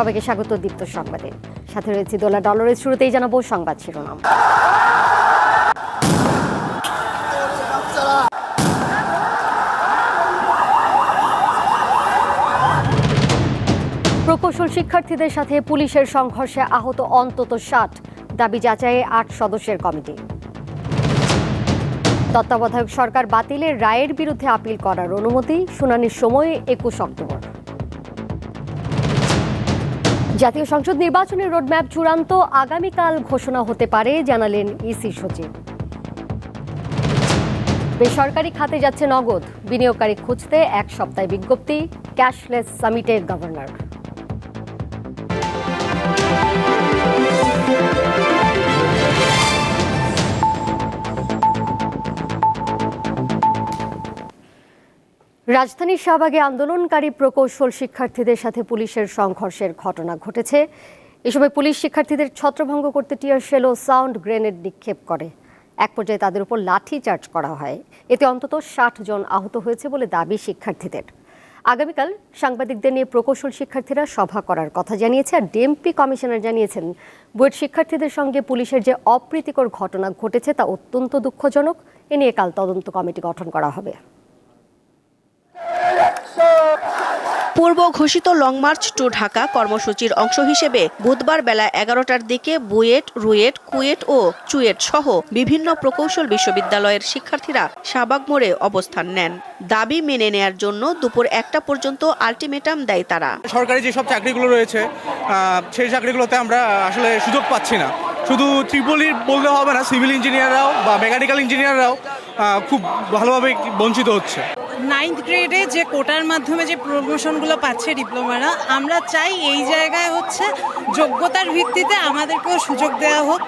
সবাইকে স্বাগত দীপ্ত সংবাদে। সাথে রয়েছে দোলা ডলারের শুরুতেই জানাব সংবাদ শিরোনাম। প্রকৌশল শিক্ষার্থীদের সাথে পুলিশের সংঘর্ষে আহত অন্তত ষাট। দাবি যাচাইয়ে আট সদস্যের কমিটি। তত্ত্বাবধায়ক সরকার বাতিলের রায়ের বিরুদ্ধে আপিল করার অনুমতি, শুনানির সময় একুশ অক্টোবর। জাতীয় সংসদ নির্বাচনের রোডম্যাপ চূড়ান্ত আগামীকাল ঘোষণা হতে পারে, জানালেন ইসি সচিব। বেসরকারি খাতে যাচ্ছে নগদ, বিনিয়োগকারী খুঁজতে এক সপ্তাহে বিজ্ঞপ্তি, ক্যাশলেস সামিটের গভর্নর। রাজধানীর শাহবাগে আন্দোলনকারী প্রকৌশল শিক্ষার্থীদের সাথে পুলিশের সংঘর্ষের ঘটনা ঘটেছে। এ সময় পুলিশ শিক্ষার্থীদের ছত্রভঙ্গ করতে টিয়ার শেল ও সাউন্ড গ্রেনেড নিক্ষেপ করে। এক পর্যায়ে তাদের উপর লাঠি চার্জ করা হয়। এতে অন্তত ষাট জন আহত হয়েছে বলে দাবি শিক্ষার্থীদের। আগামীকাল সাংবাদিকদের নিয়ে প্রকৌশল শিক্ষার্থীরা সভা করার কথা জানিয়েছে আর ডিএমপি কমিশনার জানিয়েছেন, বুয়েট শিক্ষার্থীদের সঙ্গে পুলিশের যে অপ্রীতিকর ঘটনা ঘটেছে তা অত্যন্ত দুঃখজনক। এ নিয়ে কাল তদন্ত কমিটি গঠন করা হবে। পূর্ব ঘোষিত লং মার্চ টু ঢাকা কর্মসূচির অংশ হিসেবে বুধবার বেলা এগারোটার দিকে বুয়েট, রুয়েট, কুয়েট ও চুয়েট সহ বিভিন্ন প্রকৌশল বিশ্ববিদ্যালয়ের শিক্ষার্থীরা শাহবাগ মোড়ে অবস্থান নেন। দাবি মেনে নেয়ার জন্য দুপুর একটা পর্যন্ত আলটিমেটাম দেয় তারা। সরকারি যেসব চাকরিগুলো রয়েছে সেই চাকরিগুলোতে আমরা আসলে সুযোগ পাচ্ছি না। শুধু ত্রিপলি বললে হবে না, সিভিল ইঞ্জিনিয়াররাও বা মেকানিক্যাল ইঞ্জিনিয়াররাও খুব ভালোভাবে বঞ্চিত হচ্ছে। নাইন্থ গ্রেডে যে কোটার মাধ্যমে যে প্রমোশনগুলো পাচ্ছে ডিপ্লোমারা, আমরা চাই এই জায়গায় হচ্ছে যোগ্যতার ভিত্তিতে আমাদেরকেও সুযোগ দেওয়া হোক।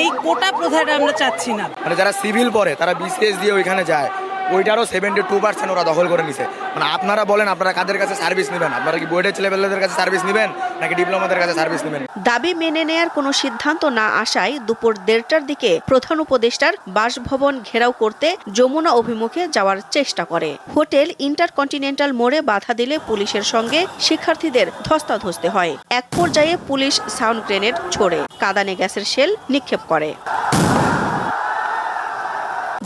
এই কোটা প্রথাটা আমরা চাচ্ছি না। মানে যারা সিভিল পড়ে, তারা বিসিএস দিয়ে ওইখানে যায়। ওইটারও সেভেন্টি টু পার্সেন্ট ওরা দখল করে নিছে। মানে আপনারা বলেন, আপনারা কাদের কাছে সার্ভিস নেবেন? আপনারা কি বোর্ডের ছেলেপেলেদের কাছে সার্ভিস নেবেন, নাকি ডিপ্লোমাদের কাছে সার্ভিস নেবেন? দাবি মেনে নেয়ার কোনো সিদ্ধান্ত না আসায় দুপুর দেড়টার দিকে প্রধান উপদেষ্টার বাসভবন ঘেরাও করতে যমুনা অভিমুখে যাওয়ার চেষ্টা করে। হোটেল ইন্টারকন্টিনেন্টাল মোড়ে বাধা দিলে পুলিশের সঙ্গে শিক্ষার্থীদের ধস্তাধস্তি হয়। এক পর্যায়ে পুলিশ সাউন্ড গ্রেনেড ছোড়ে। কাদানে গ্যাসের শেল নিক্ষেপ করে।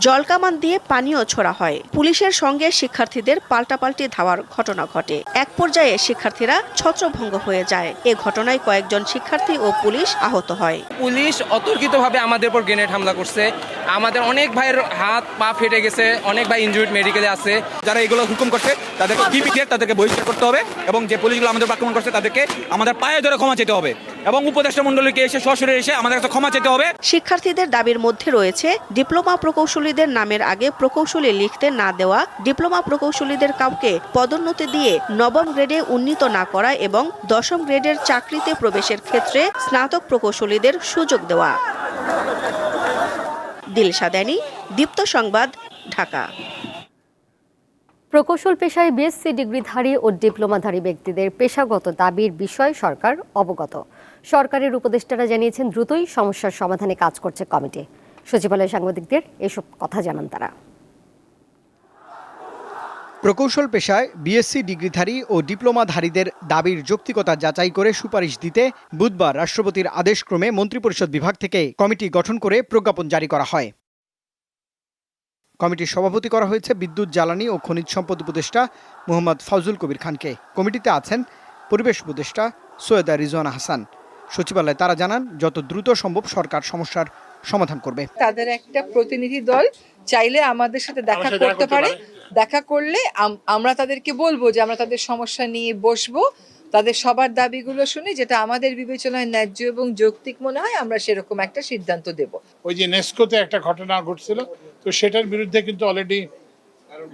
জলকামান দিয়ে পানীয় ছোড়া হয়। পুলিশের সঙ্গে শিক্ষার্থীদের পাল্টাপাল্টি ধাওয়ার ঘটনা ঘটে। এক পর্যায়ে শিক্ষার্থীরা ছত্রভঙ্গ হয়ে যায়। এ ঘটনায় কয়েকজন শিক্ষার্থী ও পুলিশ আহত হয়। পুলিশ অতর্কিতভাবে আমাদের উপর গ্রেনেড হামলা করছে। আমাদের অনেক ভাইয়ের হাত, পা ফেটে গেছে, অনেক ভাই ইনজুরিড মেডিকেলে আছে। যারা এগুলো হুকুম করছে, তাদেরকে ডিপিকে তাদেরকে বহিষ্কার করতে হবে এবং যে পুলিশগুলো আমাদের আক্রমণ করছে, তাদেরকে আমাদের পায়ে ধরে ক্ষমা চেতে হবে। এবং উপদেষ্টা মণ্ডলীকে এসে সশরে এসে আমাদের কাছে ক্ষমা চেতে হবে। শিক্ষার্থীদের দাবির মধ্যে রয়েছে, ডিপ্লোমা প্রকৌশলীদের নামের আগে প্রকৌশলী লিখতে না দেওয়া, ডিপ্লোমা প্রকৌশলীদের কাউকে পদোন্নতি দিয়ে নবম গ্রেডে উন্নীত না করা এবং দশম গ্রেডের চাকরিতে প্রবেশের ক্ষেত্রে স্নাতক প্রকৌশলীদের সুযোগ দেওয়া। দিলশা দেনি দীপ্ত সংবাদ, ঢাকা। প্রকৌশল পেশায় বিএসসি ডিগ্রিধারী ও ডিপ্লোমাধারী ব্যক্তিদের পেশাগত দাবির বিষয়ে সরকার অবগত। সরকারের উপদেষ্টারা জানিয়েছেন, দ্রুতই সমস্যার সমাধানে কাজ করছে কমিটি। সচিবালয় সাংবাদিকদের এসব কথা জানান তারা। প্রকৌশল পেশায় বিএসসি ডিগ্রিধারী ও ডিপ্লোমাধারীদের দাবির যৌক্তিকতা যাচাই করে সুপারিশ দিতে বুধবার রাষ্ট্রপতির আদেশক্রমে মন্ত্রিপরিষদ বিভাগ থেকে কমিটি গঠন করে প্রজ্ঞাপন জারি করা হয়। কমিটির সভাপতি করা হয়েছে বিদ্যুৎ জ্বালানি ও খনিজ সম্পদ উপদেষ্টা মোহাম্মদ ফাউজুল কবির খানকে। কমিটিতে আছেন পরিবেশ উপদেষ্টা সৈয়দা রিজওয়ানা হাসান। সচিবালয়ে তারা জানান যত দ্রুত সম্ভব সরকার সমস্যার সমাধান করবে। তাদের একটা প্রতিনিধি দল চাইলে আমাদের সাথে দেখা করতে পারে। দেখা করলে আম- আমরা তাদেরকে বলব যে আমরা তাদের সমস্যা নিয়ে বসবো। তাদের সবার দাবিগুলো শুনে যেটা আমাদের বিবেচনায় ন্যায্য এবং যৌক্তিক মনে হয় আমরা সেরকম একটা সিদ্ধান্ত দেব। ওই যে নেস্কোতে একটা ঘটনা ঘটছিল তো সেটার বিরুদ্ধে কিন্তু অলরেডি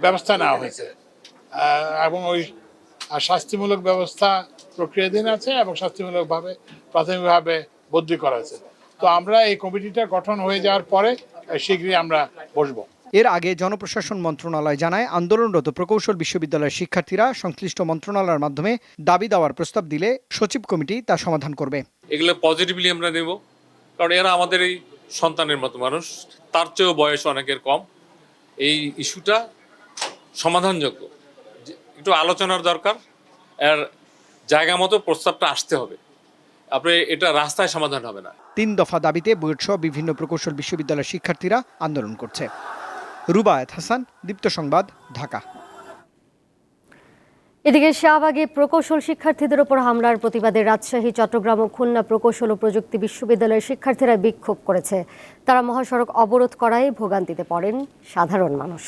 ব্যবস্থা নেওয়া হয়েছে। এবং ওই শাস্তিমূলক ব্যবস্থা প্রক্রিয়াধীন আছে এবং শাস্তিমূলকভাবে প্রাথমিকভাবে বদলি করা হয়েছে। তো আমরা এই কমিটিটা গঠন হয়ে যাওয়ার পরে শীঘ্রই আমরা বসবো। এর আগে জনপ্রশাসন মন্ত্রণালয় জানায় আন্দোলনরত প্রকৌশল বিশ্ববিদ্যালয়ের শিক্ষার্থীরা সংশ্লিষ্ট মন্ত্রণালয়ের মাধ্যমে দাবি দেওয়ার প্রস্তাব দিলে সচিব কমিটি তা সমাধান করবে। এগুলো পজিটিভলি আমরা নেব কারণ এরা আমাদের এই সন্তানের মতো মানুষ। তার চেয়েও বয়স অনেকের কম। এই ইস্যুটা সমাধানযোগ্য। একটু আলোচনার দরকার, আর জায়গা মতো প্রস্তাবটা আসতে হবে। আপনি এটা রাস্তায় সমাধান হবে না। তিন দফা দাবিতে বুয়েট সহ বিভিন্ন প্রকৌশল বিশ্ববিদ্যালয়ের শিক্ষার্থীরা আন্দোলন করছে। রুবায়েত হাসান, দীপ্ত সংবাদ, ঢাকা। এদিকে শাহবাগে প্রকৌশল শিক্ষার্থীদের ওপর হামলার প্রতিবাদে রাজশাহী, চট্টগ্রাম ও খুলনা প্রকৌশল ও প্রযুক্তি বিশ্ববিদ্যালয়ের শিক্ষার্থীরা বিক্ষোভ করেছে। তারা মহাসড়ক অবরোধ করায় ভোগান্তিতে পড়েন সাধারণ মানুষ।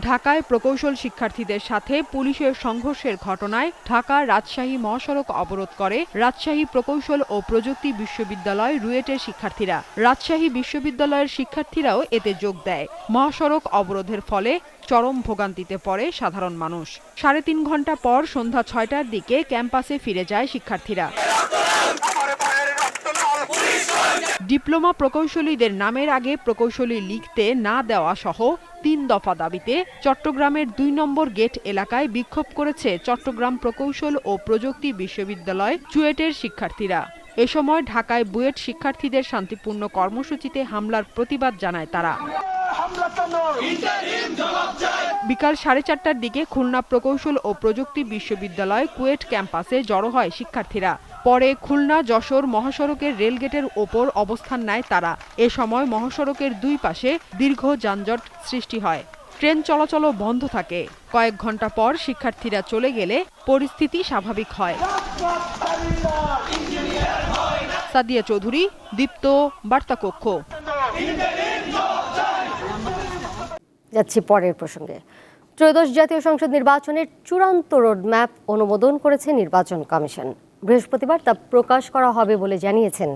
ঢাকায় প্রকৌশল শিক্ষার্থীদের সাথে পুলিশের সংঘর্ষের ঘটনায় ঢাকা রাজশাহী মহাসড়ক অবরোধ করে রাজশাহী প্রকৌশল ও প্রযুক্তি বিশ্ববিদ্যালয় রুয়েটের শিক্ষার্থীরা। রাজশাহী বিশ্ববিদ্যালয়ের শিক্ষার্থীরাও এতে যোগ দেয়। মহাসড়ক অবরোধের ফলে চরম ভোগান্তিতে পড়ে সাধারণ মানুষ। সাড়ে তিন ঘণ্টা পর সন্ধ্যা ছয়টার দিকে ক্যাম্পাসে ফিরে যায় শিক্ষার্থীরা। ডিপ্লোমা প্রকৌশলীদের নামের আগে প্রকৌশলী লিখতে না দেওয়া সহ তিন দফা দাবিতে চট্টগ্রামের দুই নম্বর গেট এলাকায় বিক্ষোভ করেছে চট্টগ্রাম প্রকৌশল ও প্রযুক্তি বিশ্ববিদ্যালয় চুয়েটের শিক্ষার্থীরা। এ সময় ঢাকায় বুয়েট শিক্ষার্থীদের শান্তিপূর্ণ কর্মসূচিতে হামলার প্রতিবাদ জানায় তারা। বিকাল সাড়ে চারটার দিকে খুলনা প্রকৌশল ও প্রযুক্তি বিশ্ববিদ্যালয় কুয়েট ক্যাম্পাসে জড়ো হয় শিক্ষার্থীরা। পরে খুলনা যশোর মহাসড়কের রেলগেটের ওপর অবস্থান নেয় তারা। এ সময় মহাসড়কের দুই পাশে দীর্ঘ যানজট সৃষ্টি হয়। ট্রেন চলাচলও বন্ধ থাকে। কয়েক ঘণ্টা পর শিক্ষার্থীরা চলে গেলে পরিস্থিতি স্বাভাবিক হয়। সাদিয়া চৌধুরী, দীপ্ত বার্তাকক্ষ যাচ্ছি পরের প্রসঙ্গে। ত্রয়োদশ জাতীয় সংসদ নির্বাচনের চূড়ান্ত রোডম্যাপ অনুমোদন করেছে নির্বাচন কমিশন। বৃহস্পতিবার তা প্রকাশ করা হবে বলে জানিয়েছেন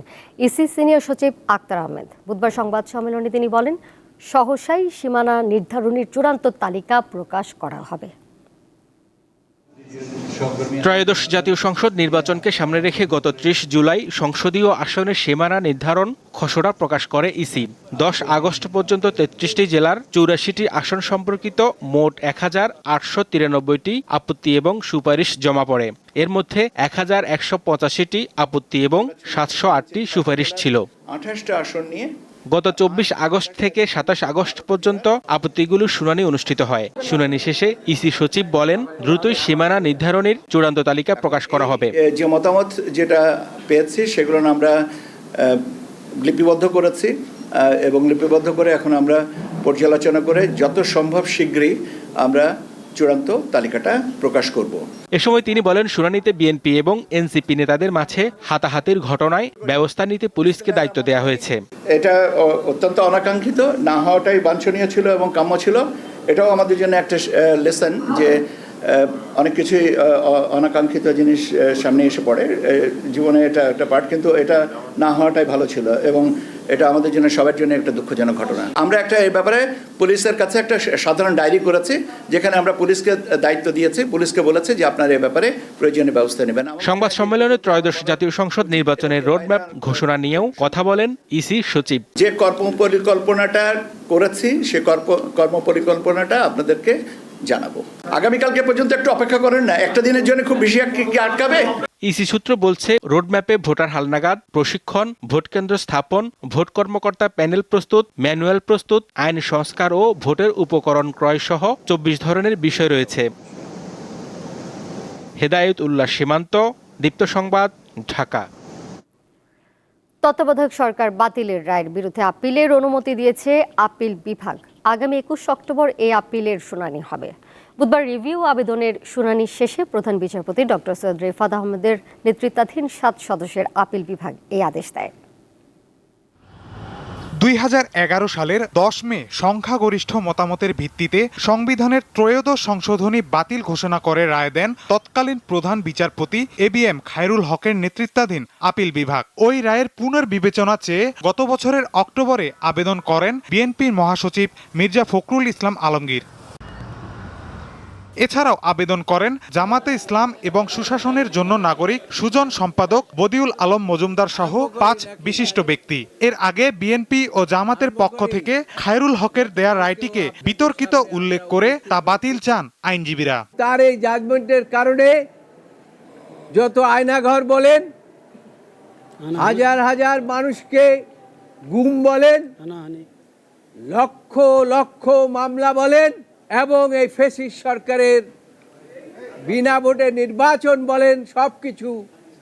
ইসি সিনিয়র সচিব আক্তার আহমেদ। বুধবার সংবাদ সম্মেলনে তিনি বলেন, সহসাই সীমানা নির্ধারণের চূড়ান্ত তালিকা প্রকাশ করা হবে। ত্রয়োদশ জাতীয় সংসদ নির্বাচনকে সামনে রেখে গত ত্রিশ জুলাই সংসদীয় আসনের সীমানা নির্ধারণ খসড়া প্রকাশ করে ইসি। দশ আগস্ট পর্যন্ত তেত্রিশটি জেলার চৌরাশিটি আসন সম্পর্কিত মোট এক হাজার আটশো তিরানব্বইটি আপত্তি এবং সুপারিশ জমা পড়ে। এর মধ্যে এক হাজার একশো পঁচাশিটি আপত্তি এবং সাতশো আটটি সুপারিশ ছিল। আঠাশটা আসন নিয়ে গত চব্বিশ আগস্ট থেকে সাতাশ আগস্ট পর্যন্ত আপত্তিগুলো শুনানি অনুষ্ঠিত হয়। শুনানি শেষে ইসি সচিব বলেন, দ্রুতই সীমানা নির্ধারণের চূড়ান্ত তালিকা প্রকাশ করা হবে। যে মতামত যেটা পেয়েছি, সেগুলো আমরা লিপিবদ্ধ করেছি এবং লিপিবদ্ধ করে এখন আমরা পর্যালোচনা করে যত সম্ভব শীঘ্রই আমরা চূড়ান্ত তালিকাটা প্রকাশ করব। এ সময় তিনি বলেন শুনানিতে বিএনপি এবং এনসিপি নেতাদের মাঝে হাতাহাতির ঘটনায় ব্যবস্থা নিতে পুলিশকে দায়িত্ব দেওয়া হয়েছে। এটা অত্যন্ত অনাকাঙ্ক্ষিত না হওয়াটাই বাঞ্ছনীয় ছিল এবং কাম্য ছিল। এটাও আমাদের জন্য একটা লেসন যে অনেক কিছুই অনাকাঙ্ক্ষিত জিনিস সামনে এসে পড়ে। জীবনে এটা একটা পার্ট কিন্তু এটা না হওয়াটাই ভালো ছিল। এবং এটা আমাদের জন্য সবার জন্য একটা দুঃখজনক ঘটনা। আমরা একটা এই ব্যাপারে পুলিশের কাছে একটা সাধারণ ডায়েরি করেছি যেখানে আমরা পুলিশকে দায়িত্ব দিয়েছি। পুলিশকে বলেছি যে আপনারা এই ব্যাপারে প্রয়োজনীয় ব্যবস্থা নেবেন। সংবাদ সম্মেলনে ত্রয়োদশ জাতীয় সংসদ নির্বাচনের রোডম্যাপ ঘোষণা নিয়েও কথা বলেন ইসি সচিব। যে কর্ম পরিকল্পনাটা করেছি সে কর্ম পরিকল্পনাটা আপনাদেরকে জানাব। আগামীকালকে পর্যন্ত একটু অপেক্ষা করেন না একটা দিনের জন্য খুব বেশি আটকাবে? ইসি সূত্র বলছে রোডম্যাপে ভোটার হালনাগাদ প্রশিক্ষণ ভোট কেন্দ্র স্থাপন ভোট কর্মকর্তা প্যানেল প্রস্তুত ম্যানুয়াল প্রস্তুত আইন সংস্কার ও ভোটের উপকরণ ক্রয় সহ চব্বিশ ধরনের বিষয় রয়েছে। হেদায়েত উল্লাহ সীমান্ত দীপ্ত সংবাদ ঢাকা। তত্ত্বাবধায়ক সরকার বাতিলের রায়ের বিরুদ্ধে আপিলের অনুমতি দিয়েছে আপিল বিভাগ। আগামী একুশ অক্টোবর এই আপিলের শুনানি হবে। বুধবার রিভিউ আবেদনের শুনানি শেষে প্রধান বিচারপতি ডক্টর সৈয়দ রেফাত আহমেদের নেতৃত্বাধীন সাত সদস্যের আপিল বিভাগ এই আদেশ দেয়। দুই হাজার এগারো সালের দশ মে সংখ্যাগরিষ্ঠ মতামতের ভিত্তিতে সংবিধানের ত্রয়োদশ সংশোধনী বাতিল ঘোষণা করে রায় দেন তৎকালীন প্রধান বিচারপতি এ বি এম খায়রুল হকের নেতৃত্বাধীন আপিল বিভাগ। ওই রায়ের পুনর্বিবেচনা চেয়ে গত বছরের অক্টোবরে আবেদন করেন বিএনপির মহাসচিব মির্জা ফখরুল ইসলাম আলমগীর। এছাড়াও আবেদন করেন জামাতে ইসলাম এবং সুশাসনের জন্য নাগরিক সুজন সম্পাদক বদিউল আলম মজুমদার সহ পাঁচ বিশিষ্ট ব্যক্তি। এর আগে বিএনপি ও জামাতের পক্ষ থেকে খায়রুল হকের দেয়া রায়টিকে বিতর্কিত উল্লেখ করে তা বাতিল চান আইনজীবীরা। তার এই জাজমেন্টের কারণে যত আয়নাঘর বলেন হাজার হাজার মানুষকে গুম বলেন লক্ষ লক্ষ মামলা বলেন এবং এই ফেসিস সরকারের বিনা ভোটে নির্বাচন বলেন সব কিছু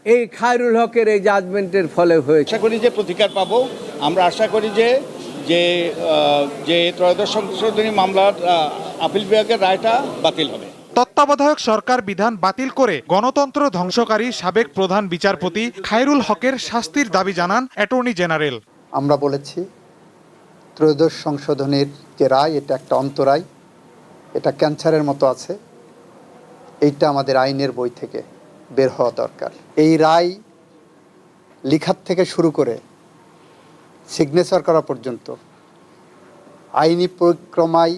এই খায়রুল হকের এই জাজমেন্টের ফলে হয়েছে। আশা করি যে প্রতিকার পাবো। আমরা আশা করি যে যে যে ত্রয়োদশ সংশোধনী মামলার আপিল বিভাগের রায়টা বাতিল হবে। তত্ত্বাবধায়ক সরকার বিধান বাতিল করে গণতন্ত্র ধ্বংসকারী সাবেক প্রধান বিচারপতি খায়রুল হকের শাস্তির দাবি জানান অ্যাটর্নি জেনারেল। আমরা বলেছি ত্রয়োদশ সংশোধনের যে রায় এটা একটা অন্তরায়। এটা ক্যান্সারের মতো আছে। এইটা আমাদের আইনের বই থেকে বের হওয়া দরকার। এই রায় লিখার থেকে শুরু করে সিগনেচার করা পর্যন্ত আইনি পরিক্রমায়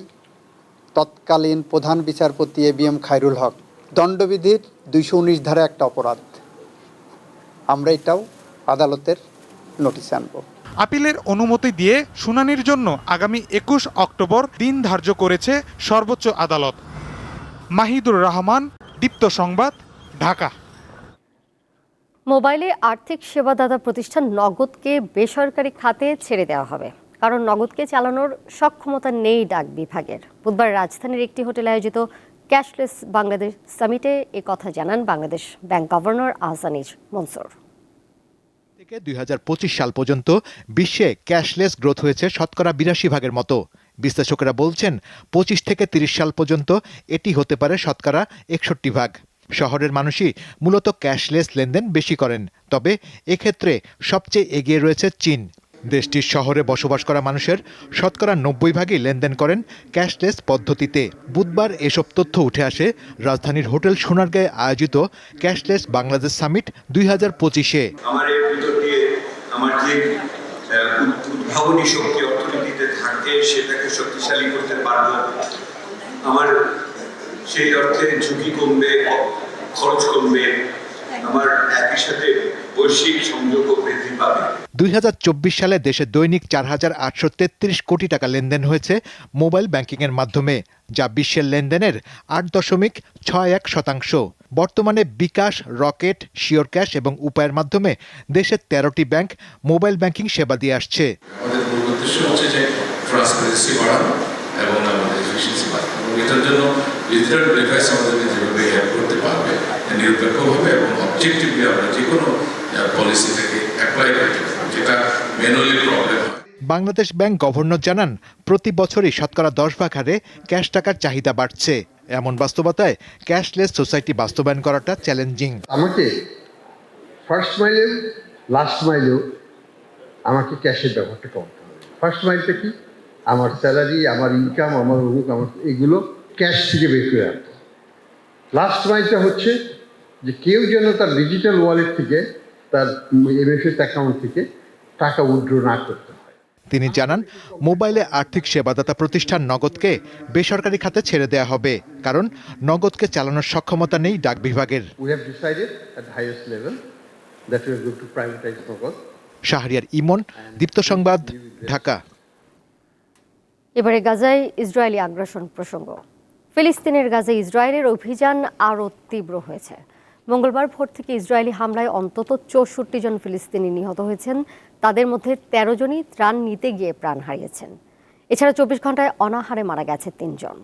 তৎকালীন প্রধান বিচারপতি A B M Khairul Haque দণ্ডবিধির দুইশো উনিশ ধারা একটা অপরাধ। আমরা এটাও আদালতের নোটিশে আনব। আপিলের অনুমতি দিয়ে শুনানির জন্য আগামী একুশ অক্টোবর দিন ধার্য করেছে সর্বোচ্চ আদালত। মাহিদুর রহমান, দীপ্ত সংবাদ, ঢাকা। মোবাইলে আর্থিক সেবাদাতা প্রতিষ্ঠান নগদকে বেসরকারি খাতে ছেড়ে দেওয়া হবে। কারণ নগদকে চালানোর সক্ষমতা নেই ডাক বিভাগের। বুধবার রাজধানীর একটি হোটেলে আয়োজিত ক্যাশলেস বাংলাদেশ সামিটে এ কথা জানান বাংলাদেশ ব্যাংক গভর্নর আহসানিজ মনসুর। থেকে দুই হাজার পঁচিশ সাল পর্যন্ত বিশ্বে ক্যাশলেস গ্রোথ হয়েছে শতকরা বিরাশি ভাগের মতো। বিশ্লেষকেরা বলছেন, পঁচিশ থেকে তিরিশ সাল পর্যন্ত এটি হতে পারে শতকরা একষট্টি ভাগ। শহরের মানুষই মূলত ক্যাশলেস লেনদেন বেশি করেন। তবে এক্ষেত্রে সবচেয়ে এগিয়ে রয়েছে চীন। দেশটির শহরে বসবাস করা মানুষের শতকরা নব্বই ভাগই লেনদেন করেন ক্যাশলেস পদ্ধতিতে। বুধবার এসব তথ্য উঠে আসে রাজধানীর হোটেল সোনারগাঁয়ে আয়োজিত ক্যাশলেস বাংলাদেশ সামিট দুই হাজার পঁচিশে। আমার সেই অর্থে ঝুঁকি কমবে, খরচ কমবে। আমার একই সাথে বৈশ্বিক সংযোগও বৃদ্ধি পাবে। দুই হাজার চব্বিশ সালে দেশে দৈনিক চার হাজার আটশো তেত্রিশ কোটি টাকা লেনদেন হয়েছে মোবাইল ব্যাংকিংয়ের মাধ্যমে যা বিশ্বের লেনদেনের আট দশমিক ছয় এক শতাংশ। বর্তমানে বিকাশ রকেট শিওর ক্যাশ এবং উপায়ের মাধ্যমে দেশের তেরোটি ব্যাংক মোবাইল ব্যাংকিং সেবা দিয়ে আসছে। আমাদের এফিসিয়েন্সি বাড়ানো এবং এটার জন্য ডিজিটাল ডিভাইস আমাদেরকে যেভাবে হেল্প করতে পারবে নিরপেক্ষভাবে এবং অবজেক্টিভলি আমরা যে কোনো পলিসিটাকে অ্যাপ্লাই করতে পারব যেটা ম্যানুয়ালি প্রবলেম হয়। বাংলাদেশ ব্যাংক গভর্নর জানান প্রতি বছরই শতকরা দশ ভাগ হারে ক্যাশ টাকার চাহিদা বাড়ছে। এমন বাস্তবতায় ক্যাশলেস সোসাইটি বাস্তবায়ন করাটা চ্যালেঞ্জিং আমাকে ফার্স্ট মাইলেও লাস্ট মাইলেও আমাকে ক্যাশের ব্যবহারটা করতে হবে। ফার্স্ট মাইলটা কি? আমার স্যালারি আমার ইনকাম আমার অমুক আমার এগুলো ক্যাশ থেকে বের করে আনতে লাস্ট মাইলটা হচ্ছে যে কেউ যেন তার ডিজিটাল ওয়ালেট থেকে তার এমএফএস অ্যাকাউন্ট থেকে টাকা উইথড্র না করতে তিনি জানান মোবাইলে আর্থিক সেবাদাতা প্রতিষ্ঠান নগদকে বেসরকারি খাতে ছেড়ে দেওয়া হবে কারণ নগদকে চালানোর সক্ষমতা নেই ডাক বিভাগের. শাহরিয়ার ইমন দীপ্ত সংবাদ ঢাকা। এবারে গাজায় ইসরায়েলি আগ্রাসন প্রসঙ্গ। ফিলিস্তিনের গাজায় ইসরায়েলের অভিযান আরও তীব্র হয়েছে। মঙ্গলবার ভোর থেকে ইসরায়েলি হামলায় অন্তত চৌষট্টি জন ফিলিস্তিনি নিহত হয়েছেন। তাদের মধ্যে তেরো জনই ত্রাণ নিতে গিয়ে প্রাণ হারিয়েছেন। এছাড়া চব্বিশ ঘন্টায় অনাহারে মারা গেছে তিনজন।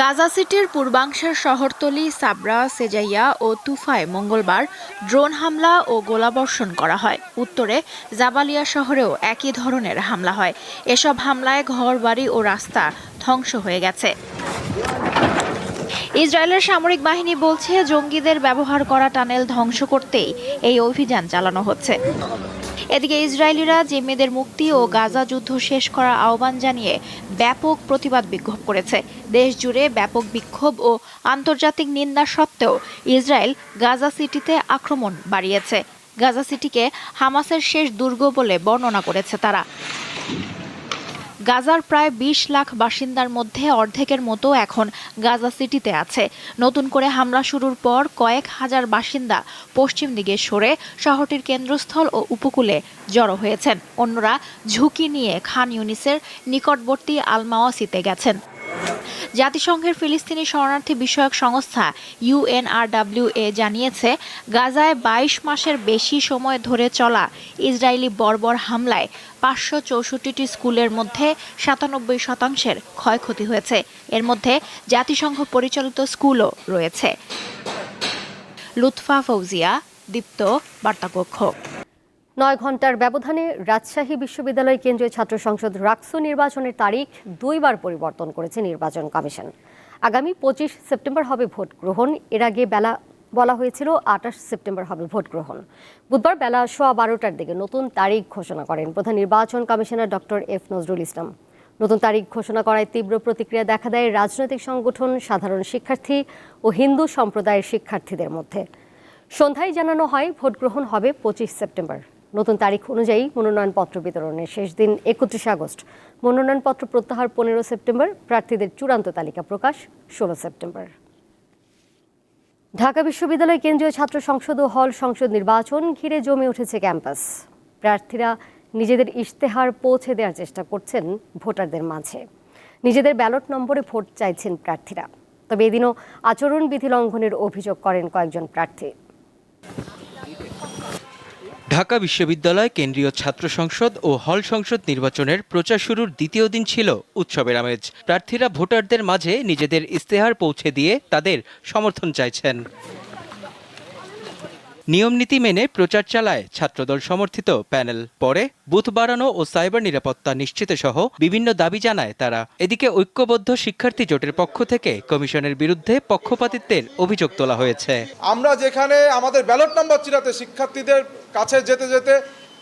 গাজা সিটির পূর্বাংশের শহরতলি সাবরা, সেজাইয়া ও তুফায় মঙ্গলবার ড্রোন হামলা ও গোলাবর্ষণ করা হয়। উত্তরে জাবালিয়া শহরেও একই ধরনের হামলা হয়। এসব হামলায় ঘরবাড়ি ও রাস্তা ধ্বংস হয়ে গেছে। ইসরায়েলের সামরিক বাহিনী বলছে, জঙ্গিদের ব্যবহার করা টানেল ধ্বংস করতেই এই অভিযান চালানো হচ্ছে। এদিকে ইসরায়েলিরা জিম্মিদের মুক্তি ও গাজা যুদ্ধ শেষ করার আহ্বান জানিয়ে ব্যাপক প্রতিবাদ বিক্ষোভ করেছে। দেশ জুড়ে ব্যাপক বিক্ষোভ ও আন্তর্জাতিক নিন্দা সত্ত্বেও ইসরায়েল গাজা সিটিতে আক্রমণ বাড়িয়েছে। গাজা সিটিকে হামাসের শেষ দুর্গ বলে বর্ণনা করেছে তারা। গাজার প্রায় বিশ লাখ বাসিন্দার মধ্যে অর্ধেকের মতো এখন গাজা সিটিতে আছে। নতুন করে হামলা শুরুর পর কয়েক হাজার বাসিন্দা পশ্চিম দিকে সরে শহরটির কেন্দ্রস্থল ও উপকূলে জড়ো হয়েছেন। অন্যরা ঝুঁকি নিয়ে খান ইউনিসের নিকটবর্তী আলমাওয়াসিতে গেছেন। জাতিসংঘের ফিলিস্তিনি শরণার্থী বিষয়ক সংস্থা ইউএনআরডাব্লিউ এ জানিয়েছে, গাজায় বাইশ মাসের বেশি সময় ধরে চলা ইসরায়েলি বর্বর হামলায় পাঁচশো চৌষট্টিটি স্কুলের মধ্যে সাতানব্বই শতাংশের ক্ষয়ক্ষতি হয়েছে। এর মধ্যে জাতিসংঘ পরিচালিত স্কুলও রয়েছে। লুৎফা ফৌজিয়া, দীপ্ত বার্তাকক্ষ। নয় ঘণ্টার ব্যবধানে রাজশাহী বিশ্ববিদ্যালয় কেন্দ্রীয় ছাত্র সংসদ রাকসু নির্বাচনের তারিখ দুইবার পরিবর্তন করেছে নির্বাচন কমিশন। আগামী পঁচিশ সেপ্টেম্বর হবে ভোট গ্রহণ। এর আগে বেলা বলা হয়েছিল আঠাশ সেপ্টেম্বর হবে ভোট গ্রহণ। বুধবার বেলা সোয়া বারোটার দিকে নতুন তারিখ ঘোষণা করেন প্রধান নির্বাচন commissioner doctor F Nazrul Islam. নতুন তারিখ ঘোষণা করায় তীব্র প্রতিক্রিয়া দেখা দেয় রাজনৈতিক সংগঠন, সাধারণ শিক্ষার্থী ও হিন্দু সম্প্রদায়ের শিক্ষার্থীদের মধ্যে। সন্ধ্যায় জানানো হয় ভোট গ্রহণ হবে পঁচিশ সেপ্টেম্বর। নতুন তারিখ অনুযায়ী মনোনয়নপত্র বিতরণের শেষ দিন একত্রিশে আগস্ট। মনোনয়নপত্র প্রত্যাহার পনেরো সেপ্টেম্বর। প্রার্থীদের চূড়ান্ত তালিকা প্রকাশ ষোলো সেপ্টেম্বর। ঢাকা বিশ্ববিদ্যালয় কেন্দ্রীয় ছাত্র সংসদ ও হল সংসদ নির্বাচন ঘিরে জমে উঠেছে ক্যাম্পাস। প্রার্থীরা নিজেদের ইশতেহার পৌঁছে দেওয়ার চেষ্টা করছেন ভোটারদের মাঝে। নিজেদের ব্যালট নম্বরে ভোট চাইছেন প্রার্থীরা। তবে এদিনও আচরণবিধি লঙ্ঘনের অভিযোগ করেন কয়েকজন প্রার্থী। ঢাকা বিশ্ববিদ্যালয়, কেন্দ্রীয় ছাত্র সংসদ ও হল সংসদ নির্বাচনের প্রচার শুরুর দ্বিতীয় দিন ছিল উৎসবের আমেজ। প্রার্থীরা ভোটারদের মাঝে নিজেদের ইস্তেহার পৌঁছে দিয়ে তাদের সমর্থন চাইছেন। নিয়মনীতি মেনে প্রচার চালায় ছাত্রদল সমর্থিত প্যানেল। পরে বুথ বাড়ানো ও সাইবার নিরাপত্তা নিশ্চিত সহ বিভিন্ন দাবি জানায় তারা। এদিকে ঐক্যবদ্ধ শিক্ষার্থী জোটের পক্ষ থেকে কমিশনের বিরুদ্ধে পক্ষপাতিত্বের অভিযোগ তোলা হয়েছে। আমরা যেখানে আমাদের ব্যালট নাম্বার চিরাতে শিক্ষার্থীদের কাছে যেতে যেতে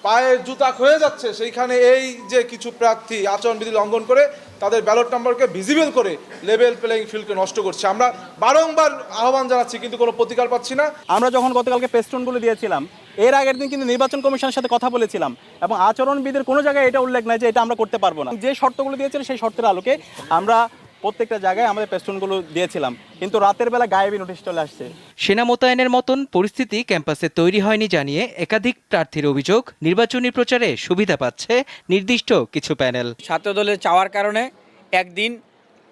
পায়ের জুতা ক্ষয়ে যাচ্ছে, সেইখানে এই যে কিছু প্রার্থী আচরণবিধি লঙ্ঘন করে তাদের ব্যালট নাম্বারকে ভিজিবল করে লেভেল প্লেয়িং ফিল্ডকে নষ্ট করছে। আমরা বারংবার আহ্বান জানাচ্ছি, কিন্তু কোনো প্রতিকার পাচ্ছি না। আমরা যখন গতকালকে পেস্টনগুলো দিয়েছিলাম, এর আগের দিন কিন্তু নির্বাচন কমিশনের সাথে কথা বলেছিলাম এবং আচরণবিদের কোনো জায়গায় এটা উল্লেখ নাই যে এটা আমরা করতে পারব না। যে শর্তগুলো দিয়েছিল সেই শর্তের আলোকে আমরা প্রত্যেকটা জায়গায় আমাদের পেস্টনগুলো দিয়েছিলাম। কিন্তু রাতের বেলা গায়েবী নোটিশ চলে আসছে। সেনা মোতায়েনের মতন পরিস্থিতি ক্যাম্পাসে তৈরি হয়নি জানিয়ে একাধিক প্রার্থীর অভিযোগ নির্বাচনী প্রচারে সুবিধা পাচ্ছে নির্দিষ্ট কিছু প্যানেল। ছাত্রদলের চাওয়ার কারণে একদিন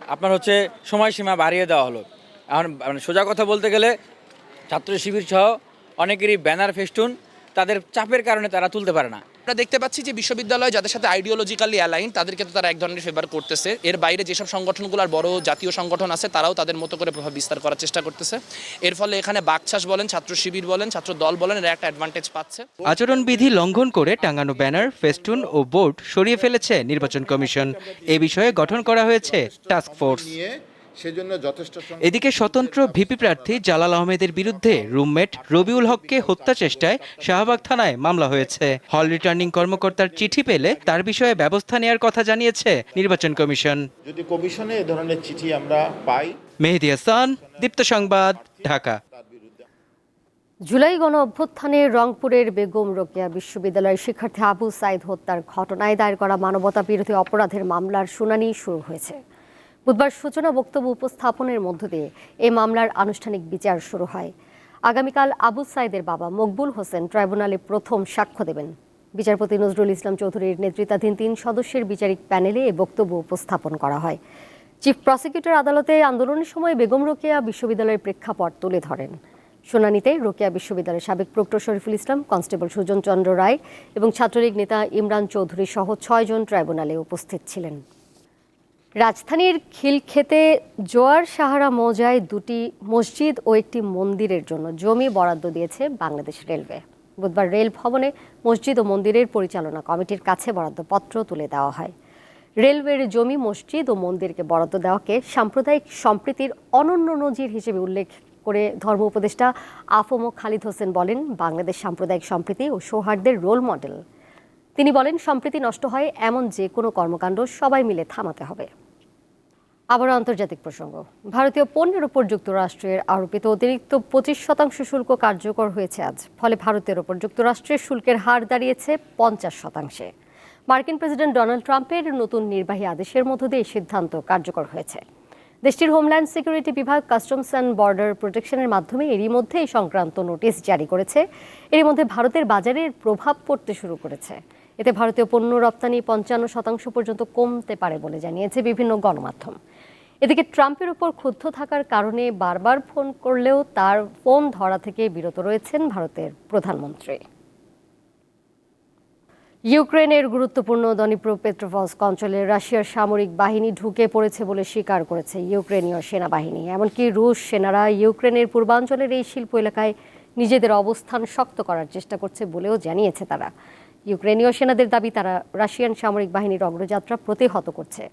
আপনার হচ্ছে সময়সীমা বাড়িয়ে দেওয়া হলো। এখন মানে সোজা কথা বলতে গেলে ছাত্র শিবির সহ অনেকেরই ব্যানার ফেস্টুন তাদের চাপের কারণে তারা তুলতে পারে না। আমরা দেখতে পাচ্ছি যে বিশ্ববিদ্যালয় যাদের সাথে আইডিওলজিক্যালি অ্যালাইন তাদেরকে তো তারা এক ধরনের ফেভার করতেছে। এর বাইরে যেসব সংগঠনগুলো আর বড় জাতীয় সংগঠন আছে তারাও তাদের মতো করে প্রভাব বিস্তার করার চেষ্টা করতেছে। এর ফলে এখানে বাকছাস বলেন ছাত্র শিবির বলেন ছাত্র দল বলেন এরা একটা অ্যাডভান্টেজ পাচ্ছে। আচরণবিধি লঙ্ঘন করে টাঙানো ব্যানার ফেস্টুন ও বোর্ড সরিয়ে ফেলেছে নির্বাচন কমিশন। এ বিষয়ে গঠন করা হয়েছে টাস্ক ফোর্স সেজন্য যথেষ্ট এদিকে স্বতন্ত্র ভিপি প্রার্থী জালাল আহমেদের বিরুদ্ধে রুমমেট রবিউল হককে হত্যা চেষ্টায় শাহবাগ থানায় মামলা হয়েছে। হল রিটার্নিং কর্মকর্তার চিঠি পেলে তার বিষয়ে ব্যবস্থা নেওয়ার কথা জানিয়েছে নির্বাচন কমিশন। যদি কমিশনে এ ধরনের চিঠি আমরা পাই মেহেদি হাসান দীপ্ত সংবাদ ঢাকা। জুলাই গণ অভ্যুত্থানে রংপুরের বেগম রোকেয়া বিশ্ববিদ্যালয়ের শিক্ষার্থী আবু সাইদ হত্যার ঘটনায় দায়ের করা মানবতা বিরোধী অপরাধের মামলার শুনানি শুরু হয়েছে। বুধবার সূচনা বক্তব্য উপস্থাপনের মধ্য দিয়ে এই মামলার আনুষ্ঠানিক বিচার শুরু হয়। আগামীকাল আবু সাইদের বাবা মকবুল হোসেন ট্রাইব্যুনালে প্রথম সাক্ষ্য দেবেন। বিচারপতি নজরুল ইসলাম চৌধুরীর নেতৃত্বাধীন তিন সদস্যের বিচারিক প্যানেলে এ বক্তব্য উপস্থাপন করা হয়। চিফ প্রসিকিউটর আদালতে আন্দোলনের সময় বেগম রোকেয়া বিশ্ববিদ্যালয়ের প্রেক্ষাপট তুলে ধরেন। শুনানিতে রোকেয়া বিশ্ববিদ্যালয়ের সাবেক প্রক্টর শরীফুল ইসলাম, কনস্টেবল সুজন চন্দ্র রায় এবং ছাত্রলীগ নেতা ইমরান চৌধুরী সহ ছয়জন ট্রাইব্যুনালে উপস্থিত ছিলেন। রাজধানীর খিলক্ষেতে জোয়ার সাহারা মৌজায় দুটি মসজিদ ও একটি মন্দিরের জন্য জমি বরাদ্দ দিয়েছে বাংলাদেশ রেলওয়ে। বুধবার রেল ভবনে মসজিদ ও মন্দিরের পরিচালনা কমিটির কাছে বরাদ্দপত্র তুলে দেওয়া হয়। রেলওয়ের জমি, মসজিদ ও মন্দিরকে বরাদ্দ দেওয়াকে সাম্প্রদায়িক সম্প্রীতির অনন্য নজির হিসেবে উল্লেখ করে ধর্ম উপদেষ্টা আফম খালিদ হোসেন বলেন, বাংলাদেশ সাম্প্রদায়িক সম্প্রীতি ও সৌহার্দ্যের রোল মডেল। তিনি বলেন, সম্প্রীতি নষ্ট হয় এমন যে কোনো কর্মকাণ্ড সবাই মিলে থামাতে হবে। আবার আন্তর্জাতিক প্রসঙ্গ। ভারতীয় পণ্যের উপর যুক্তরাষ্ট্রের আরোপিত অতিরিক্ত পঁচিশ শতাংশ শুল্ক কার্যকর হয়েছে আজ, ফলে ভারতের ওপর যুক্তরাষ্ট্রের শুল্কের হার দাঁড়িয়েছে পঞ্চাশ শতাংশে। মার্কিন প্রেসিডেন্ট ডোনাল্ড ট্রাম্পের নতুন নির্বাহী আদেশের মধ্য দিয়ে সিদ্ধান্ত কার্যকর হয়েছে। দেশটির হোমল্যান্ড সিকিউরিটি বিভাগ কাস্টমস অ্যান্ড বর্ডার প্রোটেকশনের মাধ্যমে এরই মধ্যে এই সংক্রান্ত নোটিশ জারি করেছে। এর মধ্যে ভারতের বাজারের প্রভাব পড়তে শুরু করেছে। এতে ভারতীয় পণ্য রপ্তানি পঞ্চান্ন শতাংশ পর্যন্ত কমতে পারে বলে জানিয়েছে বিভিন্ন গণমাধ্যম। এদিকে ট্রাম্পের উপর ক্ষুব্ধ থাকার কারণে বারবার ফোন করলেও তার ফোন ধরা থেকে বিরত রয়েছেন ভারতের প্রধানমন্ত্রী। ইউক্রেনের গুরুত্বপূর্ণ দনিপ্রো পেট্রোভস্ক অঞ্চলে রাশিয়ার সামরিক বাহিনী ঢুকে পড়েছে বলে স্বীকার করেছে ইউক্রেনীয় সেনাবাহিনী। এমনকি রুশ সেনারা ইউক্রেনের পূর্বাঞ্চলের এই শিল্প এলাকায় নিজেদের অবস্থান শক্ত করার চেষ্টা করছে বলেও জানিয়েছে তারা। ইউক্রেনীয় সেনাদের দাবি, তারা রাশিয়ান সামরিক বাহিনীর অগ্রযাত্রা প্রতিহত করছে।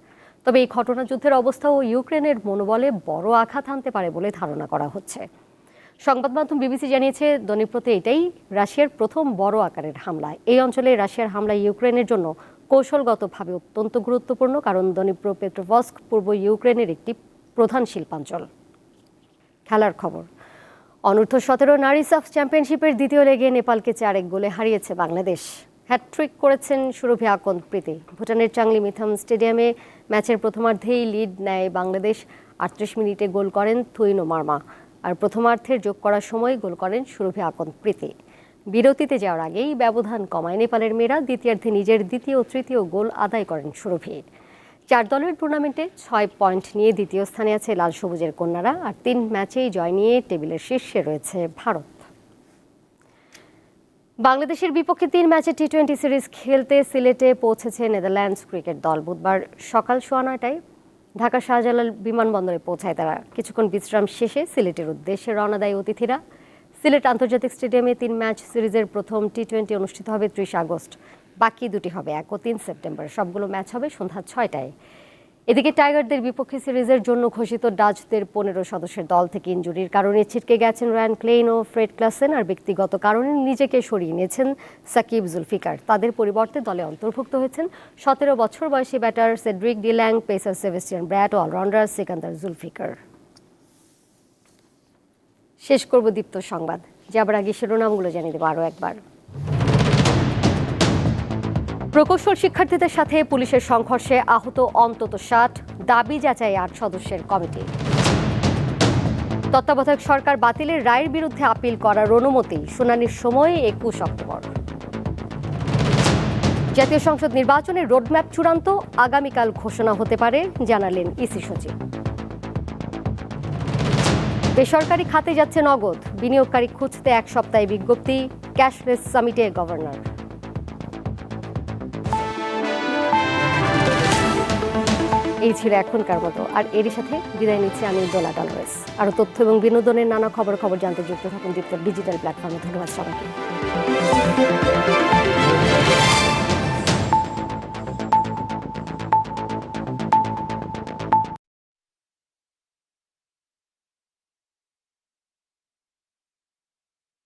তবে এই ঘটনা যুদ্ধের অবস্থা ও ইউক্রেনের মনোবলে বড় আঘাত আনতে পারে বলে ধারণা করা হচ্ছে। সংবাদ মাধ্যম বিবিসি জানিয়েছে, দনিপ্রতে এটাই রাশিয়ার প্রথম বড় আকারের হামলা। এই অঞ্চলে রাশিয়ার হামলা ইউক্রেনের জন্য কৌশলগতভাবে অত্যন্ত গুরুত্বপূর্ণ, কারণ দনিপ্রো পেট্রোভস্ক পূর্ব ইউক্রেনের একটি প্রধান শিল্পাঞ্চল। খেলার খবর, অনূর্ধ্ব সতেরো নারী সাফ চ্যাম্পিয়নশিপের দ্বিতীয় লেগে নেপালকে চার এক গোলে হারিয়েছে বাংলাদেশ। হ্যাটট্রিক করেছেন সুরভি আকন্দ প্রীতি। ভুটানের চাংলি মিথাম স্টেডিয়ামে ম্যাচের প্রথমার্ধেই লিড নেয় বাংলাদেশ। আটত্রিশ মিনিটে গোল করেন থুইনো মার্মা। আর প্রথমার্ধের যোগ করার সময় গোল করেন সুরভি আকন্দ প্রীতি। বিরতিতে যাওয়ার আগেই ব্যবধান কমায় নেপালের মেয়েরা। দ্বিতীয়ার্ধে নিজের দ্বিতীয় তৃতীয় গোল আদায় করেন সুরভি। চার দলের টুর্নামেন্টে ছয় পয়েন্ট নিয়ে দ্বিতীয় স্থানে আছে লাল সবুজের কন্যারা। আর তিন ম্যাচেই জয় নিয়ে টেবিলের শীর্ষে রয়েছে ভারত। বাংলাদেশের বিপক্ষে তিন ম্যাচে টি টোয়েন্টি সিরিজ খেলতে সিলেটে পৌঁছেছে নেদারল্যান্ডস ক্রিকেট দল। বুধবার সকাল সোয়া নয়টায় ঢাকা শাহজালাল বিমানবন্দরে পৌঁছায় তারা। কিছুক্ষণ বিশ্রাম শেষে সিলেটের উদ্দেশ্যে রওনা দেয় অতিথিরা। সিলেট আন্তর্জাতিক স্টেডিয়ামে তিন ম্যাচ সিরিজের প্রথম টি টোয়েন্টি অনুষ্ঠিত হবে ত্রিশ আগস্ট। বাকি দুটি হবে এক ও তিন সেপ্টেম্বর। সবগুলো ম্যাচ হবে সন্ধ্যা ছয়টায়। এদিকে টাইগারদের বিপক্ষে সিরিজের জন্য ঘোষিত ডাচদের পনেরো সদস্যের দল থেকে ইঞ্জুরির কারণে ছিটকে গেছেন রায়ান ক্লেইন ও ফ্রেড ক্লাসেন আর ব্যক্তিগত কারণে নিজেকে সরিয়ে নিয়েছেন সাকিব জুলফিকার। তাদের পরিবর্তে দলে অন্তর্ভুক্ত হয়েছেন সতেরো বছর বয়সী batter Cedric de Lange pacer Sebastian Bratt ও অলরাউন্ডার সিকান্দার জুলফিকার। শেষ করব দীপ্ত সংবাদ। যাবার আগে শিরোনামগুলো জানিয়ে দেবো আরও একবার। প্রকৌশল শিক্ষার্থীদের সাথে পুলিশের সংঘর্ষে আহত অন্তত ষাট, দাবি যাচাই আট সদস্যের কমিটি। তত্ত্বাবধায়ক সরকার বাতিলের রায়ের বিরুদ্ধে আপিল করার অনুমতি শুনানির সময় একুশ অক্টোবর। জাতীয় সংসদ নির্বাচনের রোডম্যাপ চূড়ান্ত আগামীকাল ঘোষণা হতে পারে, জানালেন ইসি সচিব। বেসরকারি খাতে যাচ্ছে নগদ, বিনিয়োগকারী খুঁজতে এক সপ্তাহে বিজ্ঞপ্তি, ক্যাশলেস সামিটে গভর্নর। এই ছিল এখনকার মতো। আর এরই সাথে বিদায় নিচ্ছি আমি দোলা ডালওয়েস আরও তথ্য এবং বিনোদনের নানা খবর খবর জানতে যুক্ত থাকুন দীপ্ত ডিজিটাল প্ল্যাটফর্মে। ধন্যবাদ সবাইকে।